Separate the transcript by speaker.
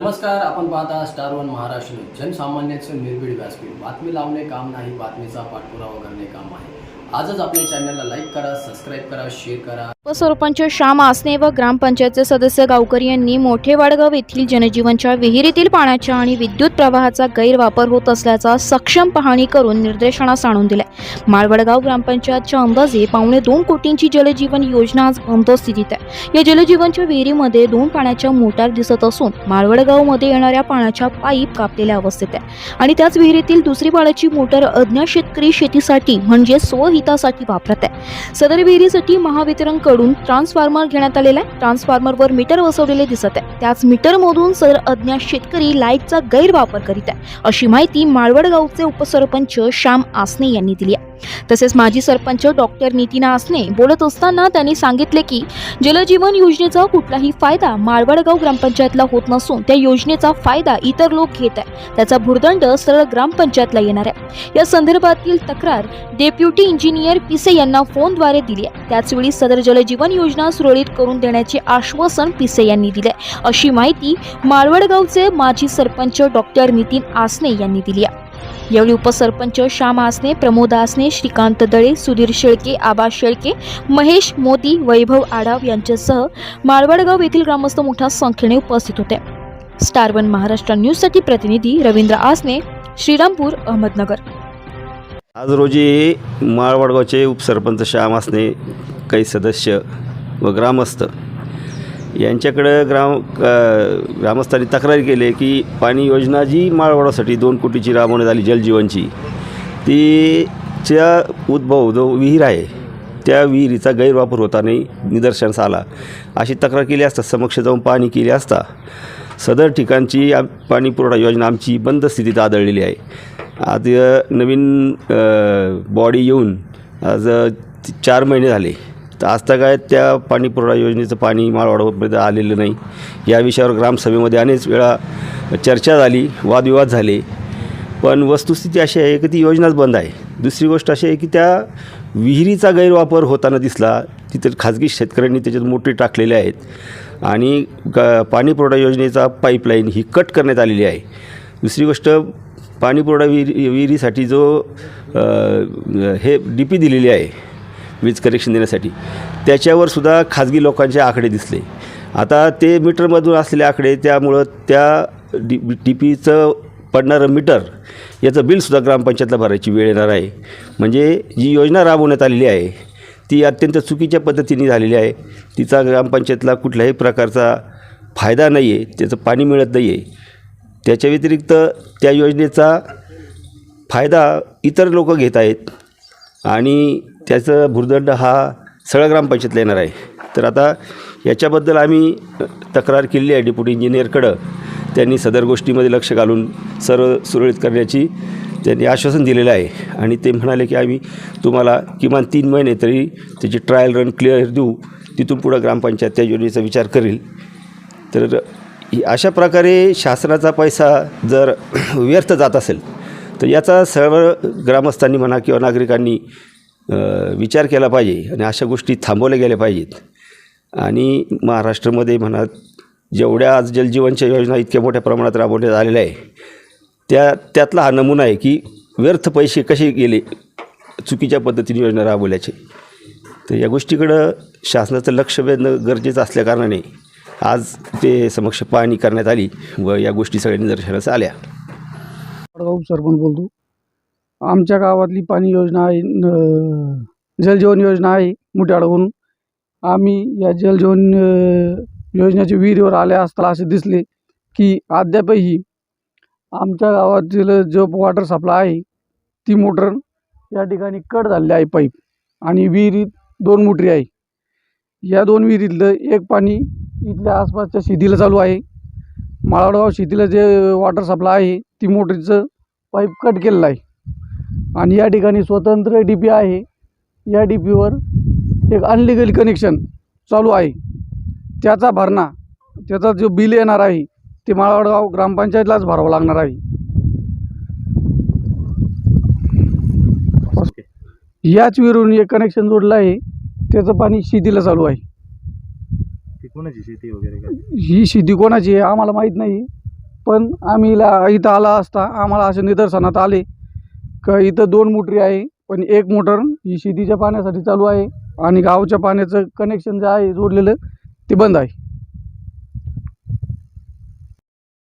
Speaker 1: नमस्कार आपण पाहता स्टार वन महाराष्ट्र जनसामान्यांचं निर्भीड व्यासपीठ. बातमी लावणे काम नाही बातमीचा पाठपुरावा करणे काम आहे. आजच आपल्या चॅनलला लाईक करा सबस्क्राईब करा शेअर करा.
Speaker 2: उपसरपंच श्याम आसने व ग्रामपंचायतचे सदस्य गावकरी यांनी मोठे वाडगाव येथील जनजीवनच्या विहिरीतील पाण्याच्या आणि विद्युत प्रवाहाचा गैरवापर होत असल्याचा सक्षम पाहणी करून निर्देशनास आणून दिलाय माळवडगाव ग्रामपंचायतच्या अंदाजे पावणे दोन कोटींची जलजीवन योजना आज बंद स्थितीत आहे. या जलजीवनच्या विहिरीमध्ये दोन पाण्याच्या मोटार दिसत असून माळवडगावमध्ये येणाऱ्या पाण्याच्या पाईप कापलेल्या अवस्थेत आहे. आणि त्याच विहिरीतील दुसरी पाण्याची मोटार अज्ञात शेतकरी शेतीसाठी म्हणजे हितासाठी वापरत आहे. सदर विहिरीसाठी महावितरणकडून ट्रान्सफॉर्मर घेण्यात आलेला आहे. ट्रान्सफॉर्मरवर मीटर बसवलेले दिसत आहे. त्याच मीटरमधून सदर अज्ञात शेतकरी लाईटचा गैरवापर करीत आहे. अशी माहिती माळवडगावचे उपसरपंच श्याम आसने यांनी दिली आहे. तसेच माजी सरपंच डॉक्टर नितीन आसने बोलत असताना त्यांनी सांगितले की जलजीवन योजनेचा कुठलाही फायदा माळवडगाव ग्रामपंचायतला होत नसून त्या योजनेचा फायदा इतर लोक घेत आहे त्याचा भुर्दंड सरळ ग्रामपंचायतला येणार आहे. या संदर्भातील तक्रार डेप्युटी इंजिनियर पिसे यांना फोनद्वारे दिली आहे. त्याचवेळी सदर जलजीवन योजना सुरळीत करून देण्याचे आश्वासन पिसे यांनी दिले अशी माहिती माळवडगावचे माजी सरपंच डॉक्टर नितीन आसने यांनी दिली आहे. यावेळी उपसरपंच श्याम आसने प्रमोद आसने श्रीकांत दळे सुधीर शेळके आबा शेळके महेश मोदी वैभव आढाव यांच्यासह माळवडगाव येथील ग्रामस्थ मोठ्या संख्येने उपस्थित होते. स्टार वन महाराष्ट्र न्यूजसाठी प्रतिनिधी रवींद्र आसने श्रीरामपूर अहमदनगर.
Speaker 3: आज रोजी माळवडगावचे उपसरपंच श्याम आसने काही सदस्य व ग्रामस्थ यांच्याकडं ग्राम ग्रामस्थांनी तक्रार केली की पाणी योजना जी माळवडासाठी दोन कोटीची राबवण्यात आली जलजीवनची तीच्या उद्भव जो विहीर आहे त्या विहिरीचा गैरवापर होताना निदर्शनास आला. अशी तक्रार केली असता समक्ष जाऊन पाहणी केली असता सदर ठिकाणची आम पाणी पुरवठा योजना आमची बंद स्थितीत आदळलेली आहे. आज नवीन बॉडी येऊन आज चार महिने झाले. तर काय त्या पाणीपुरवठा योजनेचं पाणी माळवाडापर्यंत आलेलं नाही. या विषयावर ग्रामसभेमध्ये अनेक वेळा चर्चा झाली वादविवाद झाले. पण वस्तुस्थिती अशी आहे की ती योजनाच बंद आहे. दुसरी गोष्ट अशी आहे की त्या विहिरीचा गैरवापर होताना दिसला. तिथं खाजगी शेतकऱ्यांनी त्याच्यात मोठे टाकलेले आहेत. आणि ग पाणीपुरवठा योजनेचा पाईपलाईन ही कट करण्यात आलेली आहे. दुसरी गोष्ट पाणीपुरवठा विहिरी विहिरीसाठी जो हे डी पी दिलेली आहे. वीज कनेक्शन देण्यासाठी. त्याच्यावर सुद्धा खाजगी लोकांचे आकडे दिसले. आता ते मीटरमधून असलेले आकडे त्यामुळं त्या डी डी पीचं पडणारं मीटर याचं बिलसुद्धा ग्रामपंचायतला भरायची वेळ येणार आहे. म्हणजे जी योजना राबवण्यात आलेली आहे ती अत्यंत चुकीच्या पद्धतीने झालेली आहे. तिचा ग्रामपंचायतला कुठल्याही प्रकारचा फायदा नाही आहे त्याचं पाणी मिळत नाही आहे त्याच्या व्यतिरिक्त त्या योजनेचा फायदा इतर लोक घेत आहेत. आणि त्याचं भुर्दंड हा सगळ्या ग्रामपंचायतला येणार आहे. तर आता याच्याबद्दल आम्ही तक्रार केली आहे डेप्युटी इंजिनियरकडं. त्यांनी सदर गोष्टीमध्ये लक्ष घालून सर्व सुरळीत करण्याची त्यांनी आश्वासन दिलेलं आहे. आणि ते म्हणाले की आम्ही तुम्हाला किमान तीन महिने तरी त्याची ट्रायल रन क्लिअर देऊ. तिथून पुढं ग्रामपंचायत त्या योजनेचा विचार करेल. तर अशा प्रकारे शासनाचा पैसा जर व्यर्थ जात असेल तर याचा सर्व ग्रामस्थांनी म्हणा किंवा नागरिकांनी विचार केला पाहिजे आणि अशा गोष्टी थांबवल्या गेल्या पाहिजेत. आणि महाराष्ट्रामध्ये म्हणा जेवढ्या आज जलजीवनच्या योजना इतक्या मोठ्या प्रमाणात राबवण्यात आलेल्या आहे त्या त्यातला हा नमुना आहे की व्यर्थ पैसे कसे गेले चुकीच्या पद्धतीने योजना राबवल्याचे. तर या गोष्टीकडं शासनाचं लक्ष वेधणं गरजेचं असल्याकारणाने आज ते समक्ष पाहणी करण्यात आली व या गोष्टी सगळ्या निदर्शनास आल्या.
Speaker 4: सरपंच बोलतो. आमच्या गावातली पाणी योजना आहे न- जलजीवन योजना आहे मुठ्याडवरून आम्ही या जलजीवन योजनेच्या विहिरीवर आले असताना असे दिसले की अद्यापही आमच्या गावातील जो वॉटर सप्लाय आहे ती मोटर या ठिकाणी कट झालेली आहे पाईप आणि विहिरीत दोन मोटरी आहे. या दोन विहिरीतलं एक पाणी इथल्या आसपासच्या शेतीला चालू आहे. माळाडगाव शेतीला जे वॉटर सप्लाय आहे ती मोटरीचं पाईप कट केलेला आहे. आणि या ठिकाणी स्वतंत्र डी पी आहे. या डी पीवर एक अनलिगल कनेक्शन चालू आहे. त्याचा भरणा त्याचा जो बिल येणार आहे ते माळवडगाव ग्रामपंचायतलाच भरावं लागणार आहे. याच विहिरून एक कनेक्शन जोडलं आहे. त्याचं पाणी शेतीला चालू आहे.
Speaker 5: ती कोणाची शेती वगैरे काय?
Speaker 4: ही शेती कोणाची आहे आम्हाला माहीत नाही. पण आम्ही इथं आला असता आम्हाला असे निदर्शनात आले. का इथं दोन मोटरी आहे पण एक मोटर ही शेतीच्या पाण्यासाठी चालू आहे आणि गावच्या पाण्याचं कनेक्शन जे आहे जोडलेलं ते बंद आहे.